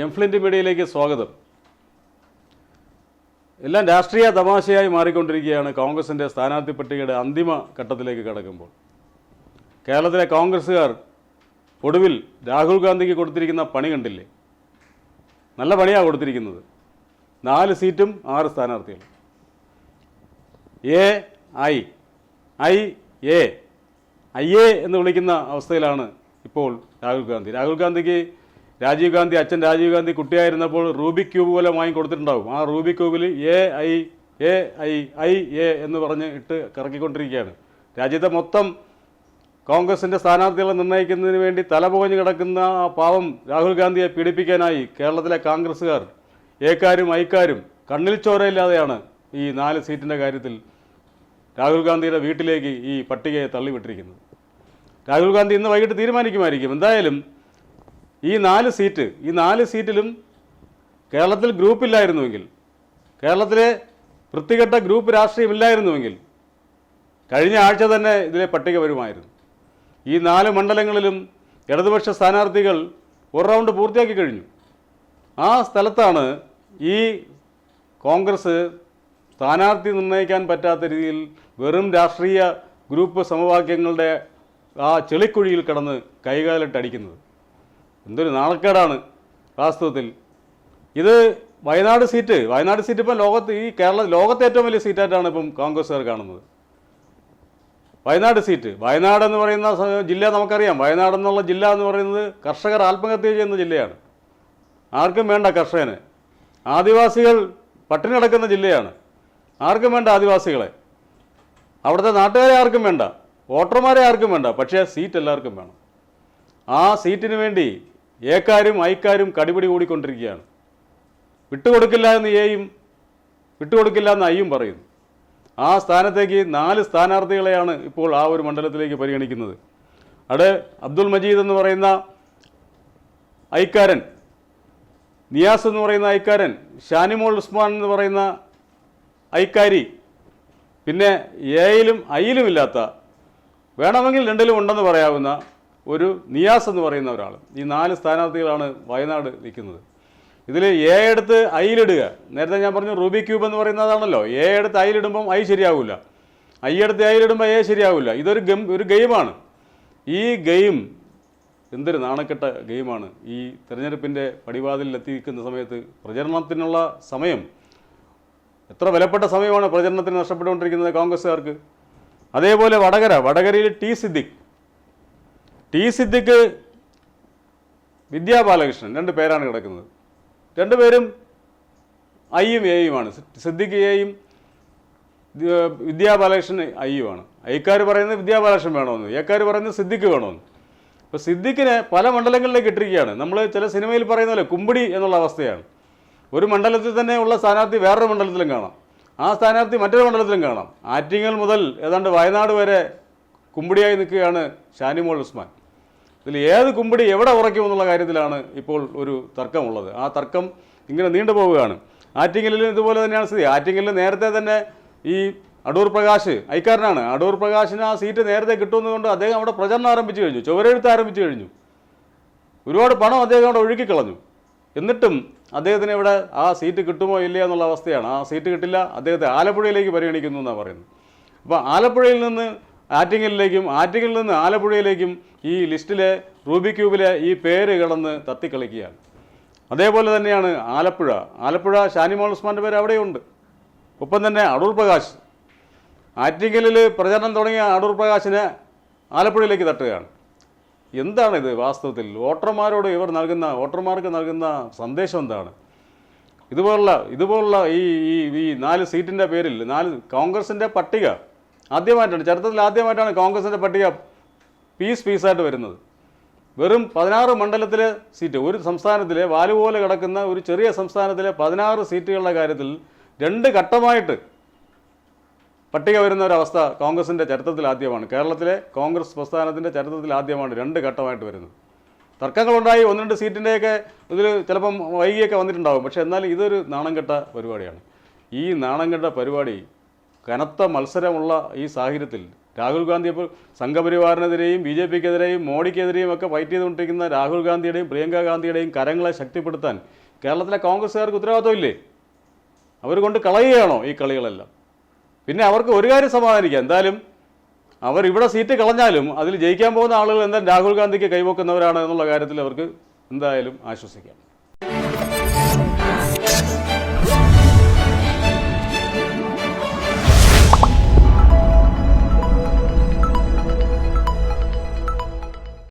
എംഫ്ലിന്റ് മീഡിയയിലേക്ക് സ്വാഗതം. എല്ലാം രാഷ്ട്രീയ തമാശയായി മാറിക്കൊണ്ടിരിക്കുകയാണ് കോൺഗ്രസിന്റെ സ്ഥാനാർത്ഥി പട്ടികയുടെ അന്തിമ ഘട്ടത്തിലേക്ക് കടക്കുമ്പോൾ. കേരളത്തിലെ കോൺഗ്രസ്സുകാർ ഒടുവിൽ രാഹുൽ ഗാന്ധിക്ക് കൊടുത്തിരിക്കുന്ന പണി കണ്ടില്ലേ? നല്ല പണിയാണ് കൊടുത്തിരിക്കുന്നത്. നാല് സീറ്റും ആറ് സ്ഥാനാർത്ഥികൾ A I I A I A എന്ന് വിളിക്കുന്ന അവസ്ഥയിലാണ് ഇപ്പോൾ രാഹുൽ ഗാന്ധി. രാഹുൽ ഗാന്ധിക്ക് രാജീവ് ഗാന്ധി അച്ഛൻ രാജീവ് ഗാന്ധി കുട്ടിയായിരുന്നപ്പോൾ റൂബിക് ക്യൂബ് പോലെ വാങ്ങി ആ Rubik ക്യൂബിൽ A I A I I A എന്ന് പറഞ്ഞ് ഇട്ട് കറക്കിക്കൊണ്ടിരിക്കുകയാണ്. രാജ്യത്തെ മൊത്തം കോൺഗ്രസിന്റെ സ്ഥാനാർത്ഥികളെ നിർണയിക്കുന്നതിന് വേണ്ടി തലപുകഞ്ഞു കിടക്കുന്ന ആ പാവം രാഹുൽ ഗാന്ധിയെ പീഡിപ്പിക്കാനായി കേരളത്തിലെ കോൺഗ്രസ്സുകാർ ഏക്കാരും ഐക്കാരും കണ്ണിൽ ചോരയില്ലാതെയാണ് ഈ നാല് സീറ്റിന്റെ കാര്യത്തിൽ രാഹുൽ ഗാന്ധിയുടെ വീട്ടിലേക്ക് ഈ പട്ടികയെ തള്ളിവിട്ടിരിക്കുന്നത്. രാഹുൽ ഗാന്ധി ഇന്ന് വൈകിട്ട് തീരുമാനിക്കുമായിരിക്കും. എന്തായാലും ഈ നാല് സീറ്റ് ഈ നാല് സീറ്റിലും കേരളത്തിൽ ഗ്രൂപ്പില്ലായിരുന്നുവെങ്കിൽ കേരളത്തിലെ വൃത്തികെട്ട ഗ്രൂപ്പ് രാഷ്ട്രീയമില്ലായിരുന്നുവെങ്കിൽ കഴിഞ്ഞ ആഴ്ച തന്നെ ഇതിലെ പട്ടിക വരുമായിരുന്നു. ഈ നാല് മണ്ഡലങ്ങളിലും ഇടതുപക്ഷ സ്ഥാനാർത്ഥികൾ ഒരു റൗണ്ട് പൂർത്തിയാക്കി കഴിഞ്ഞു. ആ സ്ഥലത്താണ് ഈ കോൺഗ്രസ് സ്ഥാനാർത്ഥി നിർണയിക്കാൻ പറ്റാത്ത രീതിയിൽ വെറും രാഷ്ട്രീയ ഗ്രൂപ്പ് സമവാക്യങ്ങളുടെ ആ ചെളിക്കുഴിയിൽ കിടന്ന് കൈകാലിട്ടടിക്കുന്നത്. എന്തൊരു നാണക്കേടാണ് വാസ്തവത്തിൽ. ഇത് വയനാട് സീറ്റ് വയനാട് സീറ്റ് ഇപ്പം ലോകത്ത് ഈ കേരള ലോകത്തെ ഏറ്റവും വലിയ സീറ്റായിട്ടാണ് ഇപ്പം കോൺഗ്രസ്സുകാർ കാണുന്നത്. വയനാട് സീറ്റ് വയനാട് എന്ന് പറയുന്ന ജില്ല നമുക്കറിയാം. വയനാട് എന്നുള്ള ജില്ല എന്ന് പറയുന്നത് കർഷകർ ആത്മഹത്യ ചെയ്യുന്ന ജില്ലയാണ്. ആർക്കും വേണ്ട കർഷകന്. ആദിവാസികൾ പട്ടിണി കിടക്കുന്ന ജില്ലയാണ്. ആർക്കും വേണ്ട ആദിവാസികളെ. അവിടുത്തെ നാട്ടുകാരെ ആർക്കും വേണ്ട. വോട്ടർമാരെ ആർക്കും വേണ്ട. പക്ഷേ സീറ്റ് എല്ലാവർക്കും വേണം. ആ സീറ്റിന് വേണ്ടി ഏക്കാരും ഐക്കാരും കടിപിടി കൂടിക്കൊണ്ടിരിക്കുകയാണ്. വിട്ടുകൊടുക്കില്ല എന്ന് എയും വിട്ടുകൊടുക്കില്ല എന്ന് ഐയും പറയുന്നു. ആ സ്ഥാനത്തേക്ക് നാല് സ്ഥാനാർത്ഥികളെയാണ് ഇപ്പോൾ ആ ഒരു മണ്ഡലത്തിലേക്ക് പരിഗണിക്കുന്നത്. അവിടെ അബ്ദുൽ മജീദ് എന്ന് പറയുന്ന ഐക്കാരൻ നിയാസ് എന്ന് പറയുന്ന ഐക്കാരൻ ഷാനിമോൾ ഉസ്മാൻ എന്ന് പറയുന്ന ഐക്കാരി പിന്നെ എയിലും ഐയിലും ഇല്ലാത്ത വേണമെങ്കിൽ രണ്ടിലും ഉണ്ടെന്ന് പറയാവുന്ന ഒരു നിയാസ് എന്ന് പറയുന്ന ഒരാൾ ഈ നാല് സ്ഥാനാർത്ഥികളാണ് വയനാട് നിൽക്കുന്നത്. ഇതിൽ എ എടുത്ത് ഐയിലിടുക നേരത്തെ ഞാൻ പറഞ്ഞു റൂബി ക്യൂബ് എന്ന് പറയുന്നതാണല്ലോ എ എടുത്ത് ഐയിലിടുമ്പം ഐ ശരിയാവില്ല ഐ എടുത്ത് ഐയിലിടുമ്പോൾ എ ശരിയാവില്ല ഇതൊരു ഗം ഒരു ഗെയിമാണ്. ഈ ഗെയിം എന്തൊരു നാണക്കെട്ട ഗെയിമാണ്. ഈ തിരഞ്ഞെടുപ്പിന്റെ പടിവാതിലിൽ എത്തിക്കുന്ന സമയത്ത് പ്രചരണത്തിനുള്ള സമയം. എത്ര വിലപ്പെട്ട സമയമാണ് പ്രചരണത്തിന് നഷ്ടപ്പെട്ടുകൊണ്ടിരിക്കുന്നത് കോൺഗ്രസ്സുകാർക്ക്? അതേപോലെ വടകര. വടകരയിൽ ടി സിദ്ദിഖ്. ടി സിദ്ദിഖ് വിദ്യാ ബാലകൃഷ്ണൻ രണ്ട് പേരാണ് കിടക്കുന്നത്. രണ്ടുപേരും ഐയും എയുമാണ് സിദ്ദിഖ് എയും വിദ്യാ ബാലകൃഷ്ണൻ ഐയുമാണ്. ഐക്കാർ പറയുന്നത് വിദ്യാ ബാലകൃഷ്ണൻ വേണമെന്ന്. ഏക്കാർ പറയുന്നത് സിദ്ദിഖ് വേണമെന്ന്. അപ്പോൾ സിദ്ദിഖിനെ പല മണ്ഡലങ്ങളിലേക്ക് ഇട്ടിരിക്കുകയാണ്. നമ്മൾ ചില സിനിമയിൽ പറയുന്ന പോലെ കുമ്പിടി എന്നുള്ള അവസ്ഥയാണ്. ഒരു മണ്ഡലത്തിൽ തന്നെ ഉള്ള സ്ഥാനാർത്ഥി വേറൊരു മണ്ഡലത്തിലും കാണാം. ആ സ്ഥാനാർത്ഥി മറ്റൊരു മണ്ഡലത്തിലും കാണാം. ആറ്റിങ്ങൽ മുതൽ ഏതാണ്ട് വയനാട് വരെ കുമ്പിടിയായി നിൽക്കുകയാണ് ഷാനിമോൾ ഉസ്മാൻ. ഇതിൽ ഏത് കുമ്പിടി എവിടെ ഉറയ്ക്കും എന്നുള്ള കാര്യത്തിലാണ് ഇപ്പോൾ ഒരു തർക്കമുള്ളത്. ആ തർക്കം ഇങ്ങനെ നീണ്ടു പോവുകയാണ്. ആറ്റിങ്ങലിലും ഇതുപോലെ തന്നെയാണ് സ്ഥിതി. ആറ്റിങ്ങലിൽ നേരത്തെ തന്നെ ഈ അടൂർ പ്രകാശ് ഐക്കാരനാണ്. അടൂർ പ്രകാശിന് ആ സീറ്റ് നേരത്തെ കിട്ടുന്നതുകൊണ്ട് അദ്ദേഹം അവിടെ പ്രചരണം ആരംഭിച്ചു കഴിഞ്ഞു. ചുവരെഴുത്ത് ആരംഭിച്ചു കഴിഞ്ഞു. ഒരുപാട് പണം അദ്ദേഹം അവിടെ ഒഴുക്കിക്കളഞ്ഞു. എന്നിട്ടും അദ്ദേഹത്തിന് ഇവിടെ ആ സീറ്റ് കിട്ടുമോ ഇല്ലയോ എന്നുള്ള അവസ്ഥയാണ്. ആ സീറ്റ് കിട്ടില്ല അദ്ദേഹത്തെ ആലപ്പുഴയിലേക്ക് പരിഗണിക്കുന്നു എന്നാണ് പറയുന്നത്. അപ്പോൾ ആലപ്പുഴയിൽ നിന്ന് ആറ്റിങ്ങലിലേക്കും ആറ്റിങ്ങലിൽ നിന്ന് ആലപ്പുഴയിലേക്കും ഈ ലിസ്റ്റിലെ റൂബി ക്യൂബിലെ ഈ പേര് കിടന്ന് തത്തിക്കളിക്കുകയാണ്. അതേപോലെ തന്നെയാണ് ആലപ്പുഴ. ആലപ്പുഴ ഷാനിമോൾ ഉസ്മാന്റെ പേര് അവിടെയുണ്ട്. ഒപ്പം തന്നെ അടൂർ പ്രകാശ്. ആറ്റിങ്ങലിൽ പ്രചരണം തുടങ്ങിയ അടൂർ പ്രകാശിനെ ആലപ്പുഴയിലേക്ക് തട്ടുകയാണ്. എന്താണ് ഇത് വാസ്തവത്തിൽ? വോട്ടർമാരോട് ഇവർ നൽകുന്ന വോട്ടർമാർക്ക് നൽകുന്ന സന്ദേശം എന്താണ്? ഇതുപോലുള്ള ഇതുപോലുള്ള ഈ ഈ നാല് സീറ്റിന്റെ പേരിൽ നാല് കോൺഗ്രസിന്റെ പട്ടിക ആദ്യമായിട്ടാണ് ചരിത്രത്തിൽ ആദ്യമായിട്ടാണ് കോൺഗ്രസിന്റെ പട്ടിക പീസ് പീസായിട്ട് വരുന്നത്. വെറും പതിനാറ് മണ്ഡലത്തിലെ സീറ്റ് ഒരു സംസ്ഥാനത്തിലെ വാലുപോലെ കിടക്കുന്ന ഒരു ചെറിയ സംസ്ഥാനത്തിലെ പതിനാറ് സീറ്റുകളുടെ കാര്യത്തിൽ രണ്ട് ഘട്ടമായിട്ട് പട്ടിക വരുന്ന ഒരവസ്ഥ കോൺഗ്രസിന്റെ ചരിത്രത്തിൽ ആദ്യമാണ്. കേരളത്തിലെ കോൺഗ്രസ് പ്രസ്ഥാനത്തിന്റെ ചരിത്രത്തിൽ ആദ്യമാണ് രണ്ട് ഘട്ടമായിട്ട് വരുന്നത്. തർക്കങ്ങളുണ്ടായി. ഒന്ന് രണ്ട് സീറ്റിന്റെയൊക്കെ ഇതിൽ ചിലപ്പം വൈകിയൊക്കെ വന്നിട്ടുണ്ടാകും പക്ഷേ എന്നാൽ ഇതൊരു നാണം കെട്ട പരിപാടിയാണ്. ഈ നാണം കെട്ട പരിപാടി കനത്ത മത്സരമുള്ള ഈ സാഹചര്യത്തിൽ രാഹുൽ ഗാന്ധി ഇപ്പോൾ സംഘപരിവാറിനെതിരെയും ബി ജെ പിക്കെതിരെയും മോഡിക്കെതിരെയും ഒക്കെ ഫൈറ്റ് ചെയ്തുകൊണ്ടിരിക്കുന്ന രാഹുൽ ഗാന്ധിയുടെയും പ്രിയങ്ക ഗാന്ധിയുടെയും കരങ്ങളെ ശക്തിപ്പെടുത്താൻ കേരളത്തിലെ കോൺഗ്രസ്സുകാർക്ക് ഉത്തരവാദിത്വമില്ലേ? അവർ കൊണ്ട് കളയുകയാണോ ഈ കളികളെല്ലാം? പിന്നെ അവർക്ക് ഒരു കാര്യം സമാധാനിക്കാം. എന്തായാലും അവർ ഇവിടെ സീറ്റ് കളഞ്ഞാലും അതിൽ ജയിക്കാൻ പോകുന്ന ആളുകൾ എന്തായാലും രാഹുൽ ഗാന്ധിക്ക് കൈവക്കുന്നവരാണ് എന്നുള്ള കാര്യത്തിൽ അവർക്ക് എന്തായാലും ആശ്വസിക്കാം.